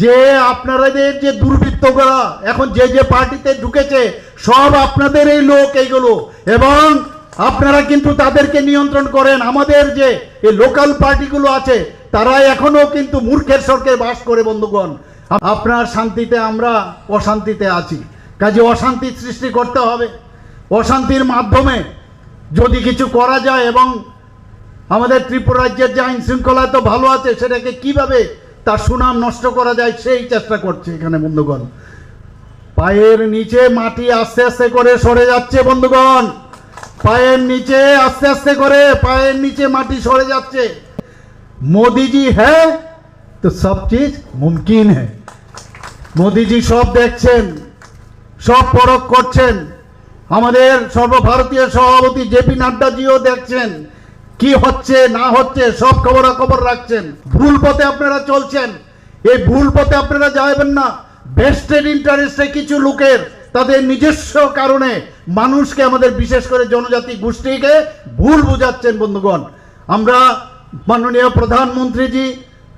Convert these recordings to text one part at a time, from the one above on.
যে আপনাদের যে দুর্বৃত্তরা এখন যে যে পার্টিতে ঢুকেছে, সব আপনাদের এই লোক এইগুলো। এবং আপনারা কিন্তু তাদেরকে নিয়ন্ত্রণ করেন। আমাদের যে এই লোকাল পার্টিগুলো আছে, তারা এখনও কিন্তু মূর্খের স্বর্গে বাস করে, বন্ধুগণ। আপনার শান্তিতে আমরা অশান্তিতে আছি। কাজে অশান্তি সৃষ্টি করতে হবে। অশান্তির মাধ্যমে যদি কিছু করা যায় এবং আমাদের ত্রিপুরা রাজ্যের যে আইন শৃঙ্খলা তো ভালো আছে, সেটাকে কীভাবে তার সুনাম নষ্ট করা যায়, সেই চেষ্টা করছে এখানে বন্ধুগণ। পায়ের নিচে মাটি আস্তে আস্তে করে সরে যাচ্ছে বন্ধুগণ। পায়ের নিচে আস্তে আস্তে করে পায়ের নিচে মাটি সরে যাচ্ছে। মোদিজি হ্যাঁ তো সব চিজ মুমকিন হ্যাঁ। মোদিজি সব দেখছেন, সব পরখ করছেন। আমাদের সর্বভারতীয় সভাপতি জেপি নাড্ডাজিও দেখছেন। কি হচ্ছে, না হচ্ছে, সব খবরাখবর রাখছেন। ভুল পথে আপনারা চলছেন। এই ভুল পথে আপনারা যাবেন না। বেস্টেড ইন্টারেস্টে কিছু লোকের, তাদের নিজস্ব কারণে মানুষকে আমাদের বিশেষ করে জনজাতি গোষ্ঠীকে ভুল বুঝাচ্ছেন, বন্ধুগণ। আমরা মাননীয় প্রধানমন্ত্রীজি,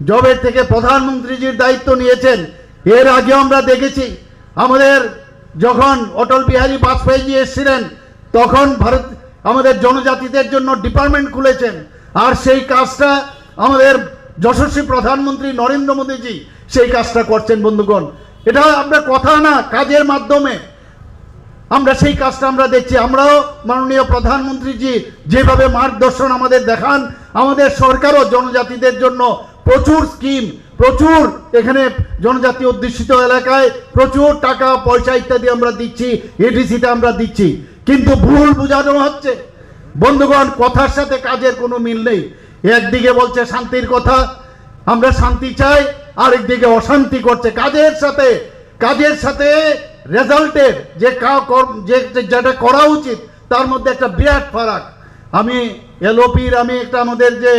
জবের থেকে প্রধানমন্ত্রীজির দায়িত্ব নিয়েছেন। এর আগে আমরা দেখেছি, আমাদের যখন অটল বিহারী বাজপেয়ীজি এসেছিলেন, তখন ভারত আমাদের জনজাতিদের জন্য ডিপার্টমেন্ট খুলেছেন। আর সেই কাজটা আমাদের যশস্বী প্রধানমন্ত্রী নরেন্দ্র মোদীজি সেই কাজটা করছেন, বন্ধুগণ। এটা আমরা কথা না, কাজের মাধ্যমে। আমরা সেই কাজটা আমরা দেখছি। আমরাও মাননীয় প্রধানমন্ত্রীজি যেভাবে মার্গদর্শন আমাদের দেখান, আমাদের সরকারও জনজাতিদের জন্য প্রচুর স্কিম, প্রচুর এখানে জনজাতি অধ্যুষিত এলাকায় প্রচুর টাকা পয়সা ইত্যাদি আমরা দিচ্ছি এডিসিতে আমরা দিচ্ছি। কিন্তু ভুল বোঝানো হচ্ছে। বন্ধুগণ কথার সাথে কাজের কোনো মিল নেই। একদিকে বলছে শান্তির কথা আমরা শান্তি চাই আরেকদিকে অশান্তি করছে। কাজের সাথে কাজের সাথে রেজাল্টের যে যে যেটা করা উচিত তার মধ্যে একটা বিরাট ফারাক। আমি এলওপির আমি একটা আমাদের যে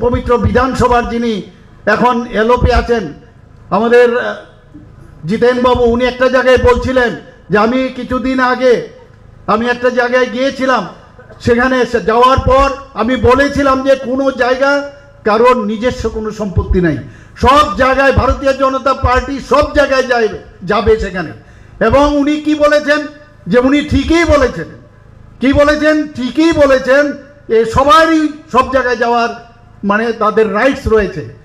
পবিত্র বিধানসভার যিনি এখন এলওপি আছেন আমাদের আহ, জিতেন বাবু উনি একটা জায়গায় বলছিলেন যে আমি কিছুদিন আগে, আমি একটা জায়গায় গিয়েছিলাম, সেখানে যাওয়ার পর আমি বলেছিলাম যে কোনো জায়গা কারোর নিজস্ব কোনো সম্পত্তি নাই। সব জায়গায় ভারতীয় জনতা পার্টি সব জায়গায় যাবে যাবে সেখানে। এবং উনি কি বলেছেন? যে উনি ঠিকই বলেছেন। কি বলেছেন? ঠিকই বলেছেন, এ সবারই সব জায়গায় যাওয়ার মানে তাদের রাইটস রয়েছে।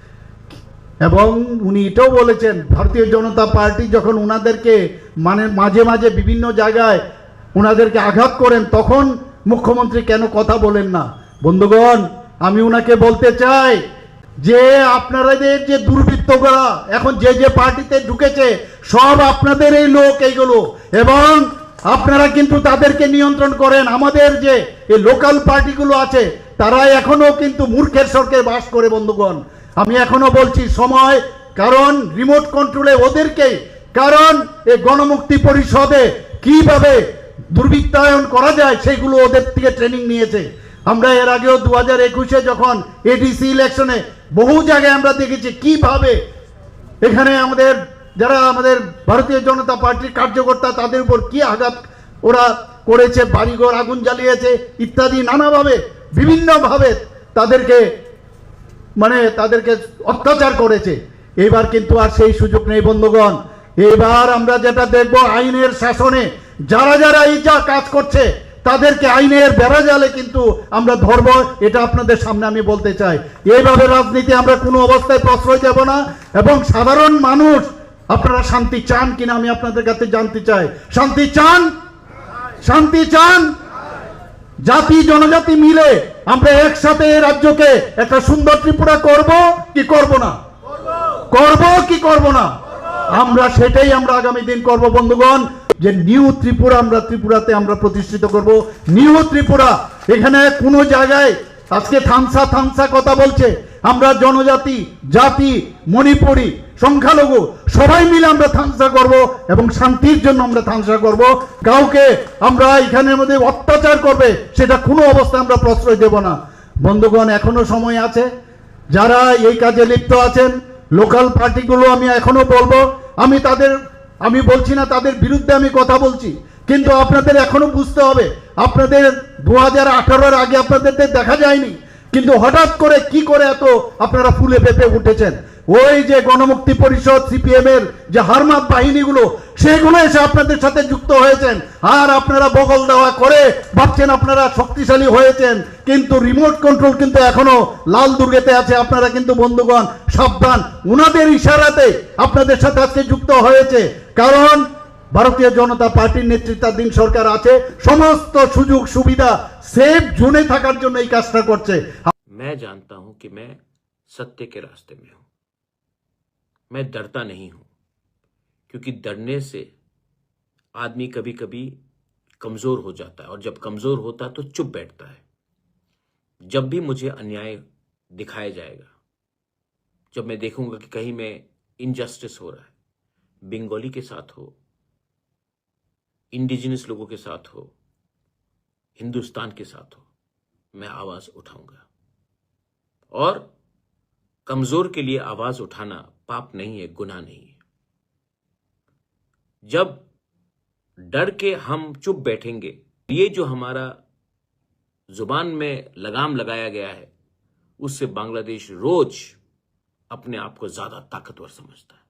এবং উনি এটাও বলেছেন, ভারতীয় জনতা পার্টি যখন ওনাদেরকে মানে মাঝে মাঝে বিভিন্ন জায়গায় ওনাদেরকে আঘাত করেন, তখন মুখ্যমন্ত্রী কেন কথা বলেন না? বন্ধুগণ, আমি ওনাকে বলতে চাই যে আপনাদের যে দুর্বৃত্তরা এখন যে যে পার্টিতে ঢুকেছে, সব আপনাদের এই লোক এইগুলো। এবং আপনারা কিন্তু তাদেরকে নিয়ন্ত্রণ করেন। আমাদের যে এই লোকাল পার্টিগুলো আছে তারা এখনও কিন্তু মূর্খের স্বর্গে বাস করে, বন্ধুগণ। আমি এখনও বলছি সময়, কারণ রিমোট কন্ট্রোলে ওদেরকে, কারণ এই গণমুক্তি পরিষদে কীভাবে দুর্বৃত্তায়ন করা যায় সেগুলো ওদের থেকে ট্রেনিং নিয়েছে। আমরা এর আগেও দু হাজার একুশে যখন এডিসি ইলেকশনে বহু জায়গায় আমরা দেখেছি কীভাবে এখানে আমাদের, যারা আমাদের ভারতীয় জনতা পার্টির কার্যকর্তা, তাদের উপর কি আঘাত ওরা করেছে, বাড়িঘর আগুন জ্বালিয়েছে ইত্যাদি নানাভাবে, বিভিন্নভাবে তাদেরকে মানে তাদেরকে অত্যাচার করেছে। এবার কিন্তু আর সেই সুযোগ নেই বন্ধুগণ। এবার আমরা যেটা দেখব, আইনের শাসনে যারা যারা এই যা কাজ করছে, তাদেরকে আইনের বেড়াজালে কিন্তু আমরা ধরবো, এটা আপনাদের সামনে আমি বলতে চাই। এইভাবে রাজনীতি আমরা কোনো অবস্থায় প্রশ্রয় দেব না এবং সাধারণ মানুষ, আপনারা শান্তি চান কিনা আমি আপনাদের কাছে জানতে চাই। শান্তি চান? শান্তি চান? জাতি জনজাতি মিলে আমরা একসাথে রাজ্যকে একটা সুন্দর ত্রিপুরা করব কি করব না? করব কি করব না? আমরা সেটাই আমরা আগামী দিন করব, বন্ধুগণ। যে নিউ ত্রিপুরা আমরা ত্রিপুরাতে আমরা প্রতিষ্ঠিত করব। নিউ ত্রিপুরা, এখানে কোনো জায়গায় আজকে থামসা থামসা কথা বলছে। আমরা জনজাতি, জাতি, মণিপুরি সংখ্যালঘু, সবাই মিলে আমরা থামসা করব এবং শান্তির জন্য আমরা থামসা করব। কাউকে আমরা এখানের মধ্যে অত্যাচার করবে, সেটা কোনো অবস্থায় আমরা প্রশ্রয় দেব না। বন্ধুগণ, এখনও সময় আছে। যারা এই কাজে লিপ্ত আছেন, লোকাল পার্টিগুলো আমি এখনও বলব, আমি তাদের, আমি বলছি না তাদের বিরুদ্ধে আমি কথা বলছি, কিন্তু আপনাদের এখনও বুঝতে হবে, আপনাদের দু হাজার আঠারোর আগে আপনাদের দেখা যায়নি, কিন্তু হঠাৎ করে কি করে এত আপনারা ফুলে পেঁপে উঠেছেন? ওই যে গণমুক্তি পরিষদ সিপিএম এর যে হারমাত বাহিনীগুলো সেগুলো এসে আপনাদের সাথে যুক্ত হয়েছেন আর আপনারা বগল দেওয়া করে ভাবছেন আপনারা শক্তিশালী হয়েছেন কিন্তু রিমোট কন্ট্রোল কিন্তু এখনো লাল দুর্গেতে আছে আপনারা কিন্তু বন্ধুগণ সাবধান উনাদের ইশারাতে আপনাদের সাথে আজকে যুক্ত হয়েছে কারণ ভারতীয় জনতা পার্টির নেতৃত্বাধীন সরকার আছে সমস্ত সুযোগ সুবিধা সেফ জোনে থাকার জন্য এই কাজটা করছে मैं जानता हूं कि मैं सत्य के रास्ते में हूं मैं डरता नहीं हूँ, क्योंकि डरने से आदमी कभी कभी कमज़ोर हो जाता है और जब कमज़ोर होता है तो चुप बैठता है। जब भी मुझे अन्याय दिखाया जाएगा, जब मैं देखूँगा कि कहीं में इनजस्टिस हो रहा है, बंगाली के साथ हो इंडिजिनस लोगों के साथ हो, हिंदुस्तान के साथ हो, मैं आवाज़ उठाऊँगा। और कमज़ोर के लिए आवाज़ उठाना पाप नहीं है, गुनाह नहीं है। जब डर के हम चुप बैठेंगे, ये जो हमारा ज़ुबान में लगाम लगाया गया है, उससे बांग्लादेश रोज अपने आप को ज़्यादा ताकतवर समझता है।